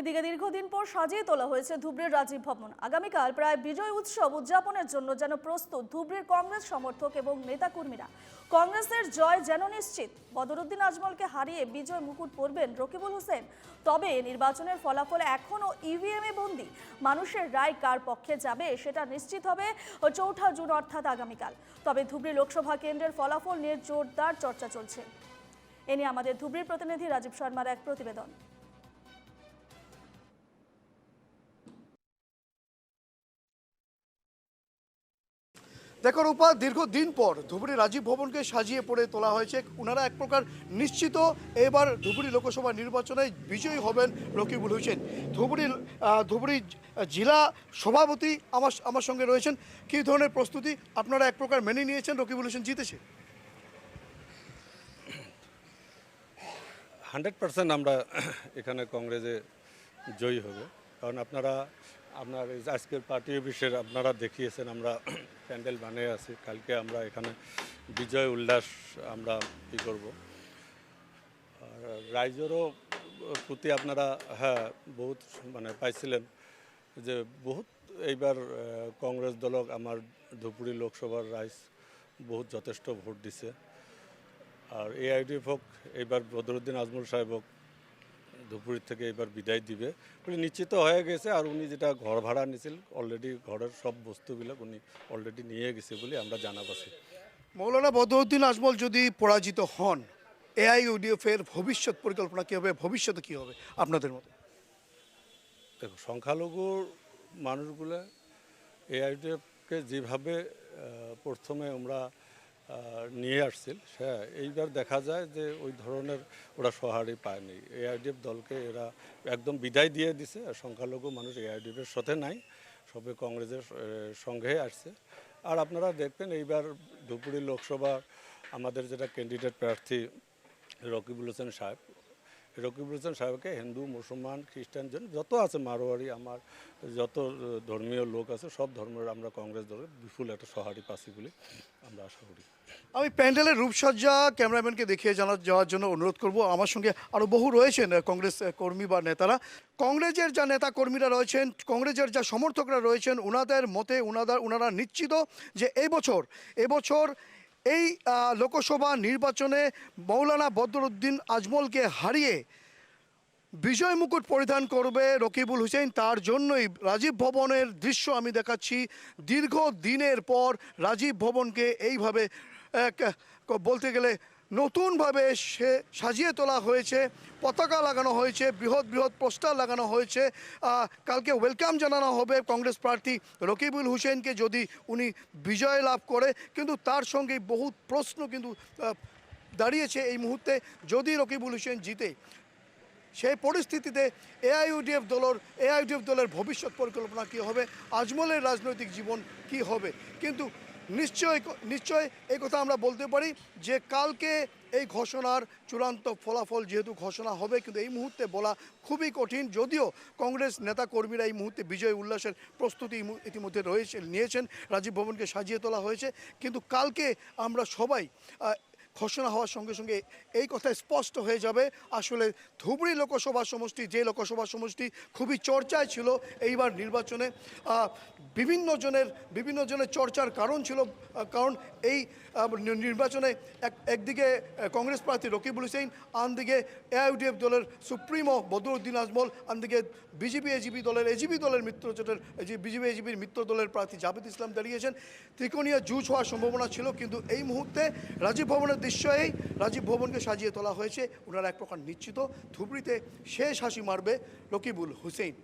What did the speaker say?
এদিকে দীর্ঘদিন পর সাজিয়ে তোলা হয়েছে ধুবড়ির রাজীব ভবন। আগামীকাল প্রায় বিজয় উৎসব উদযাপনের জন্য যেন প্রস্তুত ধুবড়ির কংগ্রেস সমর্থক এবং নেতাকর্মীরা। কংগ্রেসের জয় যেন নিশ্চিত, বদরুদ্দিন আজমলকে হারিয়ে বিজয় মুকুট পরবেন রকিবুল হোসেন। তবে নির্বাচনের ফলাফল এখনও ইভিএমে বন্দি। মানুষের রায় কার পক্ষে যাবে সেটা নিশ্চিত হবে চৌঠা জুন অর্থাৎ আগামীকাল। তবে ধুবড়ি লোকসভা কেন্দ্রের ফলাফল নিয়ে জোরদার চর্চা চলছে। এ নিয়ে আমাদের ধুবড়ির প্রতিনিধি রাজীব শর্মার এক প্রতিবেদন। দেখো রূপা, দীর্ঘদিন পর ধুবড়ি রাজীব ভবনকে সাজিয়ে পড়ে তোলা হয়েছে। ওনারা এক প্রকার নিশ্চিত এবার ধুবড়ি লোকসভা নির্বাচনে বিজয়ী হবেন রকিবুল হোসেন। ধুবড়ি ধুবড়ি জেলা সভাপতি আমার আমার সঙ্গে রয়েছেন। কী ধরনের প্রস্তুতি আপনারা এক প্রকার মেনে নিয়েছেন? রকিবুল হোসেন জিতেছে। হান্ড্রেড পার্সেন্ট আমরা এখানে কংগ্রেসে জয়ী হবে। কারণ আপনারা আপনার আজকের পার্টি অফিসের আপনারা দেখিয়েছেন, আমরা প্যান্ডেল বানিয়ে আছি। কালকে আমরা এখানে বিজয় উল্লাস আমরা কী করব। আর রাইজেরও প্রতি আপনারা হ্যাঁ বহুত মানে পাইছিলেন যে বহুত এইবার কংগ্রেস দলক আমার ধুপুরি লোকসভার রাইজ বহুত যথেষ্ট ভোট দিছে। আর এআইডিএফ হোক, এইবার বদরুদ্দিন আজমল সাহেব হোক ধুপুরির থেকে এবার বিদায় দিবে। উনি নিশ্চিত হয়ে গেছে আর উনি যেটা ঘর ভাড়া নিয়েছিল অলরেডি ঘরের সব বস্তুবিলাক উনি অলরেডি নিয়ে গেছে বলে আমরা জানা পাচ্ছি মৌলানা বদরুদ্দিন আজমল যদি পরাজিত হন এআইইউডিএফ এর ভবিষ্যৎ পরিকল্পনা কী হবে? ভবিষ্যতে কী হবে? আপনাদের মতো? দেখো সংখ্যালঘুর মানুষগুলো এআইডিএফকে যেভাবে প্রথমে আমরা নিয়ে আসছিল। হ্যাঁ এইবার দেখা যায় যে ওই ধরনের ওরা সহারি পায়নি। এআইডিএফ দলকে এরা একদম বিদায় দিয়ে দিছে, আর সংখ্যালঘু মানুষ এআইডিএফের সাথে নাই, সবে কংগ্রেসের সঙ্গে আসছে। আর আপনারা দেখবেন এইবার ধুপুরি লোকসভা আমাদের যেটা ক্যান্ডিডেট প্রার্থী রকিবুল হোসেন সাহেব রকিবুল হোসেন সাহেবকে হিন্দু, মুসলমান, খ্রিস্টান, জন যত আছে মারোয়ারি, আমার যত ধর্মীয় লোক আছে, সব ধর্মের আমরা কংগ্রেস দলের বিপুল একটা সহারি পাচ্ছি বলে আমরা আশা করি। আমি প্যান্ডেলের রূপসজ্জা, ক্যামেরাম্যানকে দেখিয়ে জানা যাওয়ার জন্য অনুরোধ করব। আমার সঙ্গে আরও বহু রয়েছেন কংগ্রেস কর্মী বা নেতারা। কংগ্রেসের যা নেতা কর্মীরা রয়েছেন, কংগ্রেসের যা সমর্থকরা রয়েছেন ওনাদের মতে ওনাদের ওনারা নিশ্চিত যে এই বছর এবছর এই লোকসভা নির্বাচনে মৌলানা বদরুদ্দিন আজমলকে হারিয়ে বিজয় মুকুট পরিধান করবে রকিবুল হুসেন। তার জন্যই রাজীব ভবনের দৃশ্য আমি দেখাচ্ছি। দীর্ঘ দিনের পর রাজীব ভবনকে এইভাবে বলতে গেলে নতুনভাবে সে সাজিয়ে তোলা হয়েছে, পতাকা লাগানো হয়েছে, বৃহৎ বৃহৎ পোস্টার লাগানো হয়েছে। কালকে ওয়েলকাম জানানো হবে কংগ্রেস প্রার্থী রকিবুল হুসেনকে যদি উনি বিজয় লাভ করে, কিন্তু তার সঙ্গে বহু প্রশ্ন কিন্তু দাঁড়িয়েছে এই মুহূর্তে। যদি রকিবুল হুসেন জিতে, সেই পরিস্থিতিতে এআইইউডিএফ দলের এআইইউডিএফ দলের ভবিষ্যৎ পরিকল্পনা কী হবে? আজমলের রাজনৈতিক জীবন কি হবে? কিন্তু নিশ্চয় নিশ্চয় এই কথা আমরা বলতে পারি যে কালকে এই ঘোষণার চূড়ান্ত ফলাফল যেহেতু ঘোষণা হবে, কিন্তু এই মুহূর্তে বলা খুবই কঠিন। যদিও কংগ্রেস নেতা কর্মীরা এই মুহূর্তে বিজয় উল্লাসের প্রস্তুতি ইতিমধ্যে রয়েছে, নিয়েছেন। রাজীব ভবনকে সাজিয়ে তোলা হয়েছে। কিন্তু কালকে আমরা সবাই ঘোষণা হওয়ার সঙ্গে সঙ্গে এই কথা স্পষ্ট হয়ে যাবে। আসলে ধুবড়ি লোকসভা সমষ্টি, যে লোকসভা সমষ্টি খুবই চর্চায় ছিল এইবার নির্বাচনে বিভিন্ন জনের বিভিন্ন জনের চর্চার কারণ ছিল কারণ এই নির্বাচনে এক, একদিকে কংগ্রেস প্রার্থী রকিবুল হুসেন আনদিকে এআইউডিএফ দলের সুপ্রিমো বদরুদ্দিন আজমল, আনদিকে বিজেপি, এজিপি দলের এজিপি দলের মিত্র জোটের বিজেপি, এজিপির মিত্র দলের প্রার্থী জাভেদ ইসলাম দাঁড়িয়েছেন। ত্রিকোণীয় জুজ হওয়ার সম্ভাবনা ছিল, কিন্তু এই মুহূর্তে রাজীব ভবনের দৃশ্যেই রাজীব ভবনকে সাজিয়ে তোলা হয়েছে। ওনারা এক প্রকার নিশ্চিত। ধুবড়িতে শেষ হাসি মারবে রকিবুল হুসেন